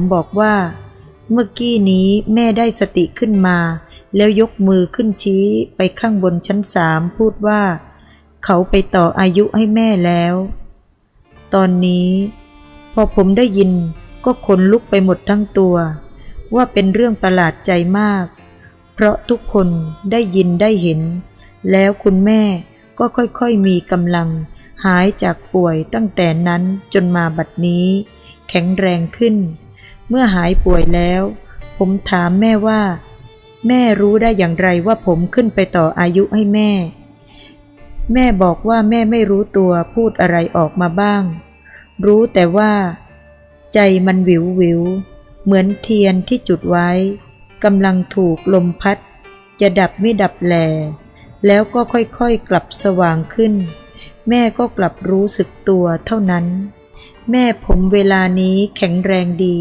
ผมบอกว่า เมื่อกี้นี้แม่ได้สติขึ้นมา แล้วยกมือขึ้นชี้ไปข้างบนชั้นสามพูดว่า เขาไปต่ออายุให้แม่แล้ว ตอนนี้ พอผมได้ยินก็ขนลุกไปหมดทั้งตัว ว่าเป็นเรื่องประหลาดใจมาก เพราะทุกคนได้ยินได้เห็น แล้วคุณแม่ก็ค่อยๆมีกำลัง หายจากป่วยตั้งแต่นั้นจนมาบัดนี้ แข็งแรงขึ้น เมื่อหายป่วยแล้ว ผมถามแม่ว่า แม่รู้ได้อย่างไรว่าผมขึ้นไปต่ออายุให้แม่ แม่บอกว่าแม่ไม่รู้ตัวพูดอะไรออกมาบ้าง รู้แต่ว่า ใจมันวิววิว เหมือนเทียนที่จุดไว้กำลังถูกลมพัด จะดับไม่ดับแล แล้วก็ค่อยๆกลับสว่างขึ้น แม่ก็กลับรู้สึกตัวเท่านั้น แม่ผมเวลานี้แข็งแรงดี